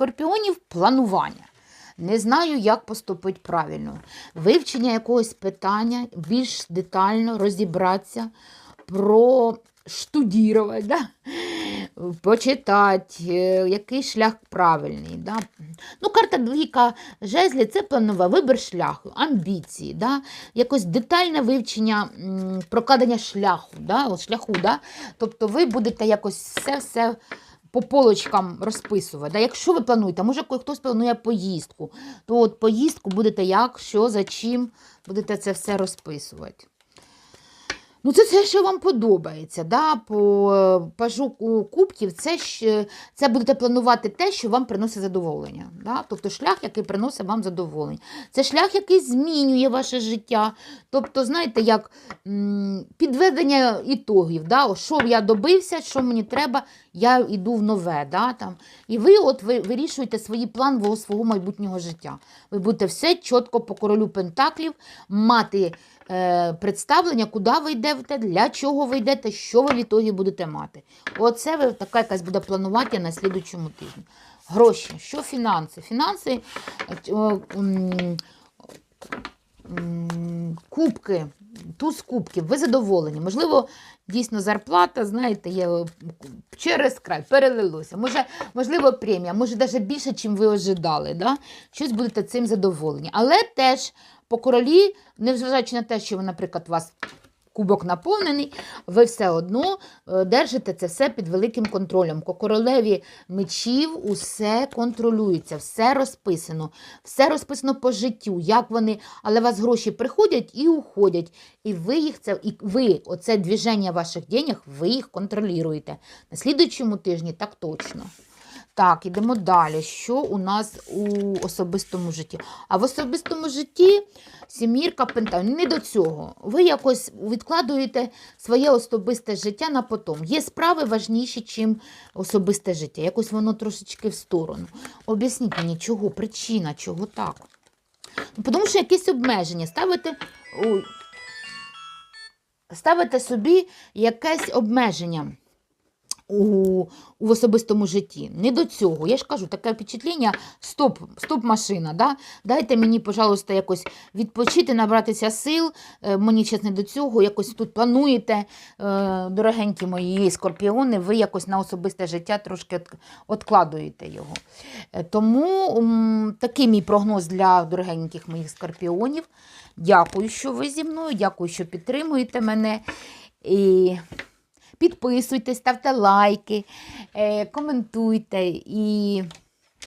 скорпіонів планування. Не знаю, як поступити правильно. Вивчення якогось питання, більш детально розібратися, проштудірувати, да? почитати, е, який шлях правильний. Да? Ну, карта двійка жезлі це планова вибір шляху, амбіції, да? якось детальне вивчення прокладення шляху. Да? Шляху да? Тобто ви будете якось все-все по полочкам розписувати. Да? Якщо ви плануєте, може хтось планує поїздку, то от поїздку будете як, що, за чим, будете це все розписувати. Ну, це все, що вам подобається. Да? По е, пажу кубків, це, це будете планувати те, що вам приносить задоволення. Да? Тобто шлях, який приносить вам задоволення. Це шлях, який змінює ваше життя. Тобто, знаєте, як підведення ітогів. Да? Що я добився, що мені треба, я йду в нове. Да? Там. І ви от ви вирішуєте свій план свого майбутнього життя. Ви будете все чітко по королю Пентаклів мати е, представлення, куди ви йдете, для чого ви йдете, що ви в ітогі будете мати. Оце ви така якась буде планувати на слідучому тижні. Гроші, що фінанси? Фінанси, е, кубки, туз кубків, ви задоволені. Можливо, дійсно зарплата, знаєте, є е, через край, перелилося. Може, можливо, премія, може навіть більше, ніж ви ожидали. Да? Щось будете цим задоволені. Але теж по королі, незважаючи на те, що ви, наприклад, вас кубок наповнений, ви все одно е, держите це все під великим контролем. Королеві мечів усе контролюється, все розписано, все розписано по життю, як вони, але у вас гроші приходять і уходять. І ви їх це, і ви, оце движення ваших денег, ви їх контролюєте. На слідуючому тижні так точно. Так, ідемо далі. Що у нас у особистому житті? А в особистому житті сімірка пентаклів. Не до цього. Ви якось відкладуєте своє особисте життя на потом. Є справи важніші, ніж особисте життя. Якось воно трошечки в сторону. Об'ясніть мені, чого, причина, чого так? Ну, Тому що якісь обмеження. Ставите, ставите собі якесь обмеження у, у особистому житті. Не до цього. Я ж кажу, таке впечатлення, стоп, стоп машина. Да? Дайте мені, пожалуйста, якось відпочити, набратися сил. Е, Мені час не до цього. Якось тут плануєте, е, дорогенькі мої скорпіони, ви якось на особисте життя трошки откладуєте його. Е, Тому такий мій прогноз для дорогеньких моїх скорпіонів. Дякую, що ви зі мною, дякую, що підтримуєте мене. І підписуйтесь, ставте лайки, е, коментуйте і